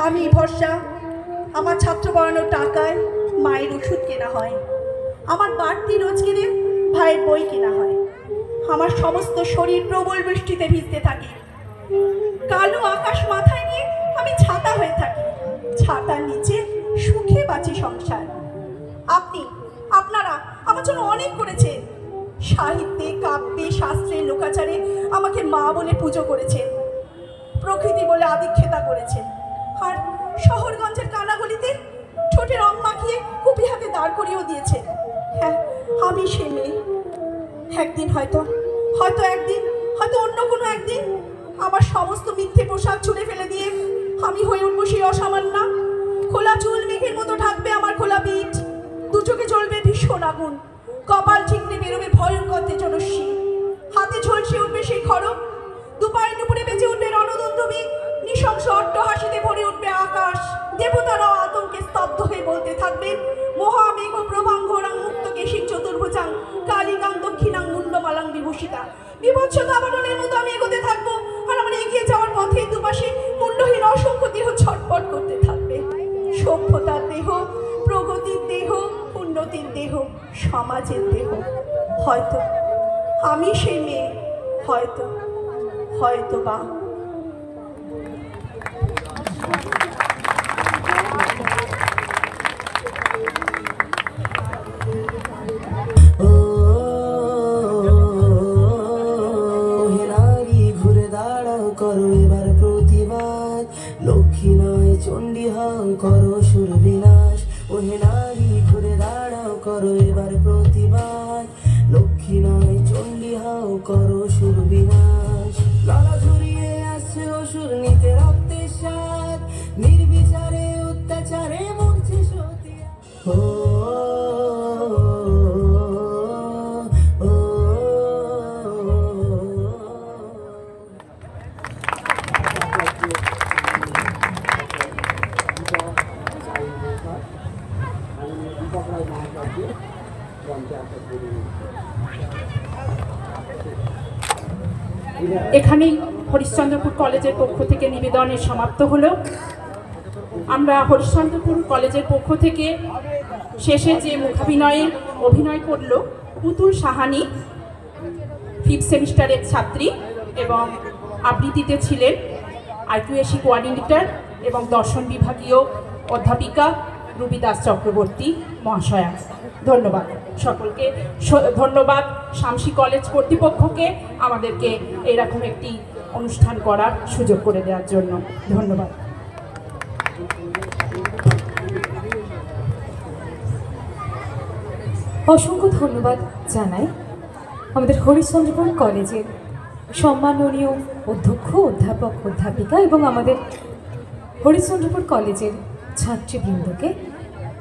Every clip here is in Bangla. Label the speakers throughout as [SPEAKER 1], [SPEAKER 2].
[SPEAKER 1] আমি ভরসা আমার ছাত্র পড়ানোর টাকায় মায়ের ওষুধ কেনা হয়। আমার বাড়তি রোজগারে ভাইয়ের বই কেনা হয়। আমার সমস্ত শরীর প্রবল বৃষ্টিতে ভিজতে থাকে। কালো আকাশ মাথায় নিয়ে আমি ছাতা হয়ে থাকি। ছাতার নিচে সুখে বাঁচি সংসার। আপনি, আপনারা আমার জন্য অনেক করেছেন। সাহিত্যে, কাব্যে, শাস্ত্রে, লোকাচারে আমাকে মা বলে পুজো করেছেন। প্রকৃতি বলে আদিক্ষেতা করেছেন। শহরগঞ্জের কানাগলিতে ঠোঁটে রং মাখিয়ে কুপি হাতে দাঁড় করিয়েও দিয়েছে। হ্যাঁ আমি সে মেয়ে। একদিন হয়তো হয়তো একদিন, হয়তো অন্য কোনো একদিন আমার সমস্ত মিথ্যে পোশাক ছুঁড়ে ফেলে দিয়ে আমি হয়ে উঠবো সেই অসামান্য। খোলা চুল মেঘের মতো ঢাকবে আমার খোলা পিঠ। দু চোখে জ্বলবে ভীষণ আগুন। কপাল ঠিকরে বেরোবে ভয়ঙ্কর তেজস্বী। হাতে ঝলসে উঠবে সেই খড়গ। দুপায়ের নুপুরে বেঁচে উঠবে রণদন্দবী নৃশংস অট্টহাসিতে ভরে উঠবে আকাশ। দেবতারাও আতঙ্কে স্তব্ধ হয়ে বলতে থাকবেন মহামেঘ প্রভাঙ্গরাং মুক্ত কেশিক চতুর্ভুজাং, কালিকাং দক্ষিণাং মুন্ডমালাং বিভূষিতা। বিভৎসতা আবরণের মতো আমি এগোতে থাকব। আর আমার এগিয়ে যাওয়ার পথে দুপাশে মুন্ডহীন অসংখ্য দেহ ছটপট করতে থাকবে। সভ্যতার দেহ, প্রগতির দেহ, উন্নতির দেহ, সমাজের দেহ। হয়তো আমি সেই মেয়ে, হয়তো হয়তো বা
[SPEAKER 2] করো এবার প্রতিবাদ। লক্ষ্মী নয় চণ্ডী হও করো রক্তের নির্বিচারে অত্যাচারে মরছে সতী ও ও
[SPEAKER 3] এখানেই হরিশ্চন্দ্রপুর কলেজের পক্ষ থেকে নিবেদনে সমাপ্ত হলো। আমরা হরিশ্চন্দ্রপুর কলেজের পক্ষ থেকে শেষে যে মুখাভিনয়ে অভিনয় করল পুতুল সাহানি ফিফথ সেমিস্টারের ছাত্রী এবং আবৃত্তিতে ছিলেন আইকিউএসি কোয়ার্ডিনেটর এবং দর্শন বিভাগীয় অধ্যাপিকা রুবি দাস চক্রবর্তী মহাশয়া। ধন্যবাদ সকলকে। ধন্যবাদ শামসি কলেজ কর্তৃপক্ষকে। আমাদেরকে এরকম একটি অনুষ্ঠান করার সুযোগ করে দেওয়ার জন্য ধন্যবাদ।
[SPEAKER 4] অসংখ্য ধন্যবাদ জানাই আমাদের হরিশ্চন্দ্রপুর কলেজের সম্মাননীয় অধ্যক্ষ, অধ্যাপক, অধ্যাপিকা এবং আমাদের হরিশ্চন্দ্রপুর কলেজের ছাত্রীবৃন্দকে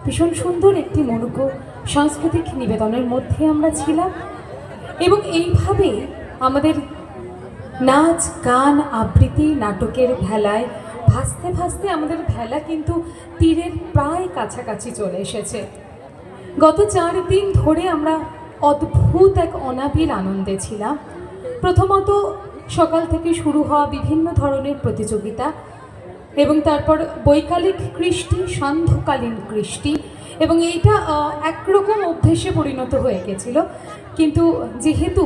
[SPEAKER 4] ভীষণ সুন্দর একটি মনোজ্ঞ সাংস্কৃতিক নিবেদনের মধ্যে আমরা ছিলাম এবং এইভাবেই আমাদের নাচ, গান, আবৃত্তি, নাটকের ভেলায় ভাসতে ভাসতে আমাদের ভেলা কিন্তু তীরের প্রায় কাছাকাছি চলে এসেছে। গত চার দিন ধরে আমরা অদ্ভুত এক অনাবিল আনন্দে ছিলাম। প্রথমত সকাল থেকে শুরু হওয়া বিভিন্ন ধরনের প্রতিযোগিতা এবং তারপর বৈকালিক কৃষ্টি, সান্ধ্যকালীন কৃষ্টি এবং এইটা একরকম অভ্যেসে পরিণত হয়ে গেছিল। কিন্তু যেহেতু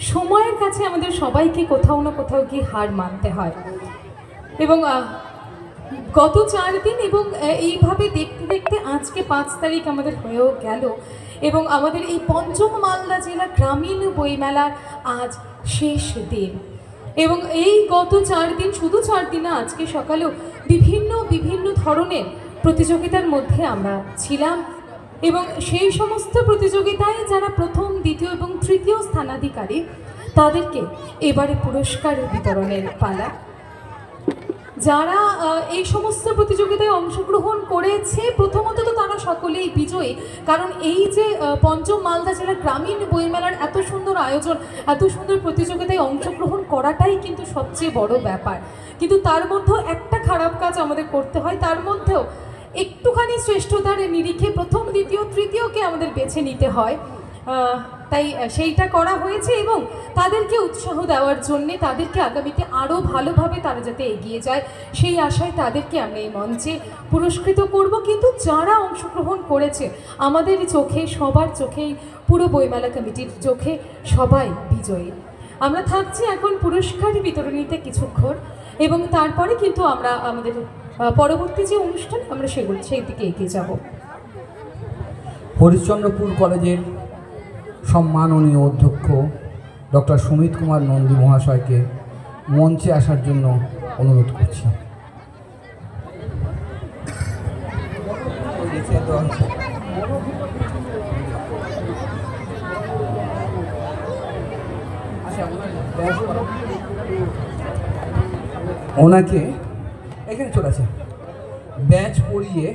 [SPEAKER 4] সময়ের কাছে আমাদের সবাইকে কোথাও না কোথাও গিয়ে হার মানতে হয়। এবং গত চার দিন এবং এইভাবে দেখতে দেখতে আজকে পাঁচ তারিখ আমাদের হয়েও গেল এবং আমাদের এই পঞ্চম মালদা জেলা গ্রামীণ বইমেলার আজ শেষ দিন। এবং এই গত চার দিন, শুধু চার দিন আজকে সকালেও বিভিন্ন বিভিন্ন ধরনের প্রতিযোগিতার মধ্যে আমরা ছিলাম এবং সেই সমস্ত প্রতিযোগিতায় যারা তৃতীয় তাদেরকে এবারে পুরস্কার বিতরণের পালা। যারা এই সমস্ত প্রতিযোগিতায় অংশগ্রহণ করেছে, প্রথমত তো তারা সকলেই বিজয়ী। কারণ এই যে পঞ্চম মালদা জেলার গ্রামীণ বইমেলার এত সুন্দর আয়োজন, এত সুন্দর প্রতিযোগিতায় অংশগ্রহণ করাটাই কিন্তু সবচেয়ে বড় ব্যাপার। কিন্তু তার মধ্যেও একটা খারাপ কাজ আমাদের করতে হয়, তার মধ্যেও একটুখানি শ্রেষ্ঠতার নিরিখে প্রথম, দ্বিতীয়, তৃতীয়কে আমাদের বেছে নিতে হয়। তাই সেইটা করা হয়েছে এবং তাদেরকে উৎসাহ দেওয়ার জন্যে তাদেরকে আগামীতে আরও ভালোভাবে তারা যাতে এগিয়ে যায়, সেই আশায় তাদেরকে আমরা এই মঞ্চে পুরস্কৃত করব। কিন্তু যারা অংশগ্রহণ করেছে, আমাদের চোখে, সবার চোখেই পুরো বইমেলা কমিটির চোখে সবাই বিজয়ী। আমরা থাকছি এখন পুরস্কার বিতরণীতে কিছুক্ষণ এবং তারপরে কিন্তু আমরা আমাদের পরবর্তী যে অনুষ্ঠান, আমরা সেগুলো, সেই দিকে এগিয়ে যাব।
[SPEAKER 5] হরিশ্চন্দ্রপুর কলেজের সম্মাননীয় অধ্যক্ষ ডক্টর সুমিত কুমার নন্দী মহাশয়কে মঞ্চে আসার জন্য অনুরোধ করছি। ওনাকে এখানে চলে আসেন। ব্যাচ পরিয়ে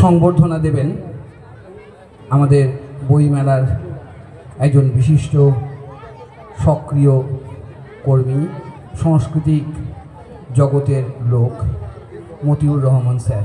[SPEAKER 5] সংবর্ধনা দেবেন আমাদের বইমেলার একজন বিশিষ্ট সক্রিয় কর্মী সাংস্কৃতিক জগতের লোক মতিউর রহমান স্যার।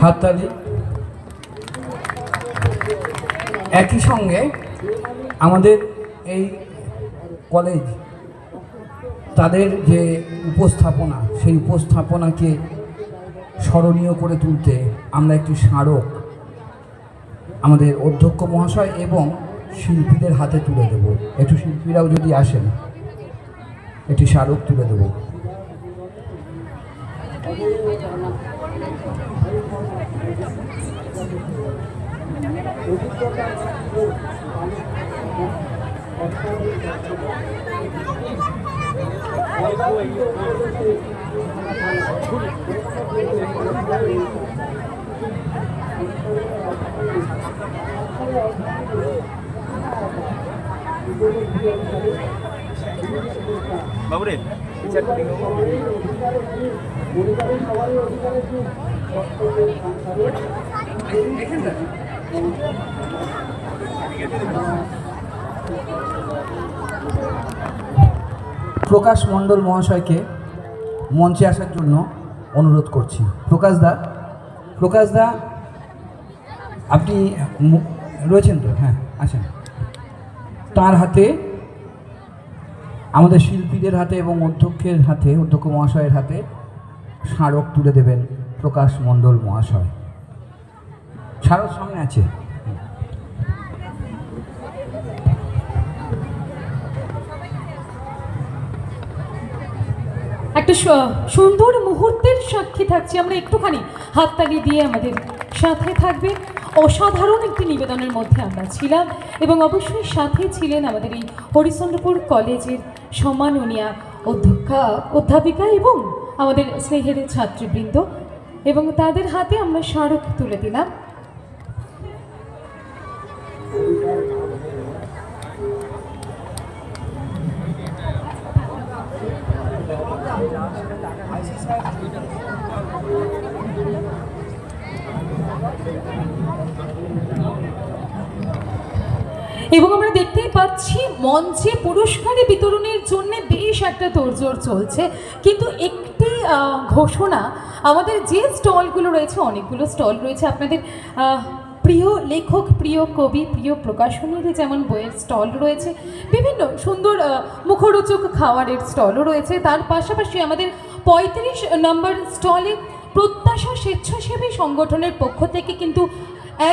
[SPEAKER 5] হাততালি একই সঙ্গে আমাদের এই কলেজ, তাদের যে উপস্থাপনা, সেই উপস্থাপনাকে স্মরণীয় করে তুলতে আমরা একটি স্মারক আমাদের অধ্যক্ষ মহাশয় এবং শিল্পীদের হাতে তুলে দেব। একটু শিল্পীরাও যদি আসেন, একটি স্মারক তুলে দেবো।
[SPEAKER 6] Bagus deh.
[SPEAKER 5] প্রকাশ মণ্ডল মহাশয়কে মঞ্চে আসার জন্য অনুরোধ করছি। প্রকাশ দা প্রকাশ দা, আপনি রয়েছেন তো? হ্যাঁ আসেন তার হাতে আমাদের শিল্পীদের হাতে এবং অধ্যক্ষের হাতে, অধ্যক্ষ মহাশয়ের হাতে স্মারক তুলে দেবেন প্রকাশ মণ্ডল মহাশয়। স্মারক সামনে আছে।
[SPEAKER 4] একটা সুন্দর মুহূর্তের সাক্ষী থাকছি আমরা একটুখানি। হাততালি দিয়ে আমাদের সাথে থাকবে অসাধারণ একটি নিবেদনের মধ্যে আমরা ছিলাম এবং অবশ্যই সাথে ছিলেন আমাদের এই হরিচন্দ্রপুর কলেজের সম্মাননীয়া অধ্যক্ষা, অধ্যাপিকা এবং আমাদের স্নেহের ছাত্রবৃন্দ এবং তাদের হাতে আমরা স্মারক তুলে দিলাম। এবং আমরা দেখতেই পাচ্ছি মঞ্চে পুরস্কারে বিতরণের জন্য বেশ একটা তোড়জোড় চলছে। কিন্তু একটি ঘোষণা, আমাদের যে স্টলগুলো রয়েছে, অনেকগুলো স্টল রয়েছে। আপনাদের প্রিয় লেখক, প্রিয় কবি, প্রিয় প্রকাশনীর যেমন বইয়ের স্টল রয়েছে, বিভিন্ন সুন্দর মুখরোচক খাওয়ারের স্টলও রয়েছে। তার পাশাপাশি আমাদের পঁয়ত্রিশ নম্বর স্টলে প্রত্যাশা স্বেচ্ছাসেবী সংগঠনের পক্ষ থেকে কিন্তু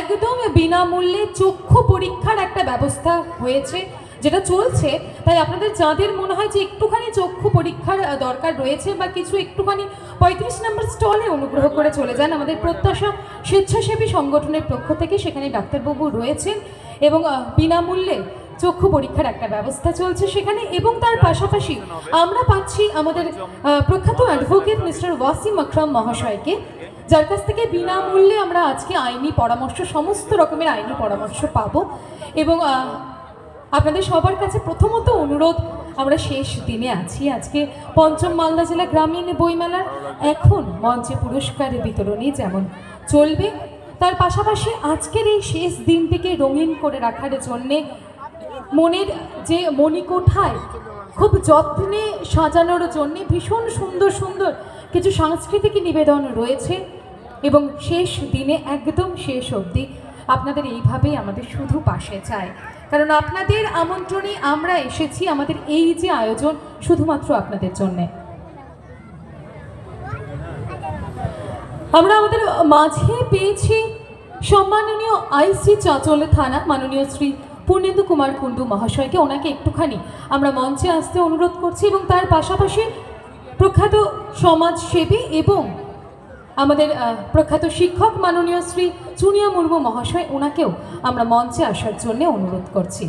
[SPEAKER 4] একদম বিনামূল্যে চক্ষু পরীক্ষার একটা ব্যবস্থা হয়েছে, যেটা চলছে। তাই আপনাদের যাদের মনে হয় যে একটুখানি চক্ষু পরীক্ষার দরকার রয়েছে বা কিছু একটুখানি পঁয়ত্রিশ নম্বর স্টলে অনুগ্রহ করে চলে যান আমাদের প্রত্যাশা স্বেচ্ছাসেবী সংগঠনের পক্ষ থেকে, সেখানে ডাক্তারবাবু রয়েছেন এবং বিনামূল্যে চক্ষু পরীক্ষার একটা ব্যবস্থা চলছে সেখানে এবং তার পাশাপাশি আমরা পাচ্ছি আমাদের প্রখ্যাত অ্যাডভোকেট মিস্টার ওয়াসিম আকরাম মহাশয়কে যার কাছ থেকে বিনামূল্যে আমরা আজকে আইনি পরামর্শ, সমস্ত রকমের আইনি পরামর্শ পাবো। এবং আপনাদের সবার কাছে প্রথমত অনুরোধ, আমরা শেষ দিনে আছি আজকে পঞ্চম মালদা জেলা গ্রামীণ বইমেলার এখন মঞ্চে পুরস্কার বিতরণী যেমন চলবে, তার পাশাপাশি আজকের এই শেষ দিনটিকে রঙিন করে রাখার জন্যে মনের যে মণিকোঠায় খুব যত্নে সাজানোর জন্যে ভীষণ সুন্দর সুন্দর কিছু সাংস্কৃতিক নিবেদন রয়েছে। এবং শেষ দিনে, একদম শেষ অবধি আপনাদের এইভাবেই আমাদের শুধু পাশে চায় কারণ আপনাদের আমন্ত্রণে আমরা এসেছি আমাদের এই যে আয়োজন শুধুমাত্র আপনাদের জন্যে। আমরা আমাদের মাঝে পেয়েছি সম্মাননীয় আইসি চাঁচল থানা, মাননীয় শ্রী পূর্ণেন্দু কুমার কুণ্ডু মহাশয়কে। ওনাকে একটুখানি আমরা মঞ্চে আসতে অনুরোধ করছি এবং তার পাশাপাশি প্রখ্যাত সমাজসেবী এবং আমাদের প্রখ্যাত শিক্ষক মাননীয় শ্রী চুনিয়া মুর্মু মহাশয় ওনাকেও আমরা মঞ্চে আসার জন্য অনুরোধ করছি।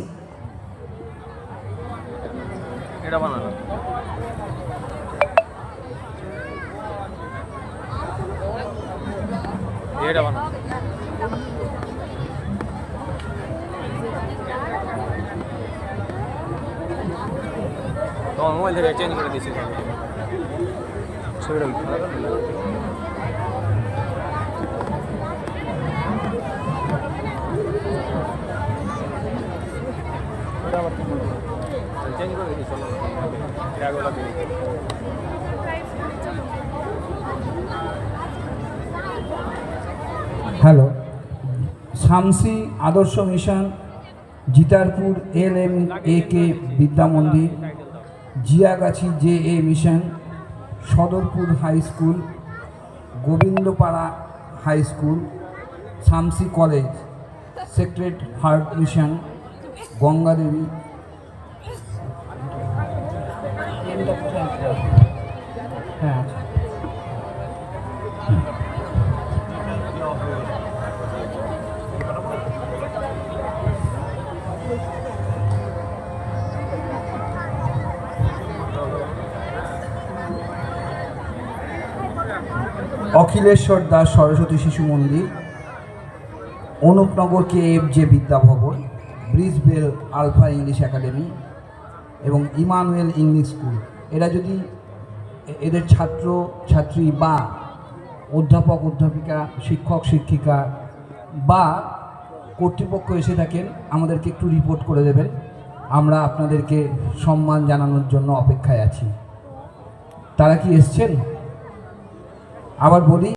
[SPEAKER 6] তোমার মোবাইল থেকে চেঞ্জ করে দিয়েছি। ছবিটা।
[SPEAKER 5] হ্যালো, শামসি আদর্শ mission, জিতারপুর L M A K Vidya Mandir, Jiagachhi J A Mission, Sadarpur High School, Gobindapara High School, Shamsi College, Sacred Heart Mission Gangadevi হ্যাঁ Akhileshwar Das Saraswati Shishu Mandir Anupnagar K F J Vidyabhavan. Bridgebell Alpha English Academy এবং ইমানুয়েল ইংলিশ স্কুল এরা যদি এদের ছাত্র, ছাত্রী বা অধ্যাপক, অধ্যাপিকা, শিক্ষক, শিক্ষিকা বা কর্তৃপক্ষ এসে থাকেন, আমাদেরকে একটু রিপোর্ট করে দেবেন। আমরা আপনাদেরকে সম্মান জানানোর জন্য অপেক্ষায় আছি। তারা কি এসছেন? আবার বলি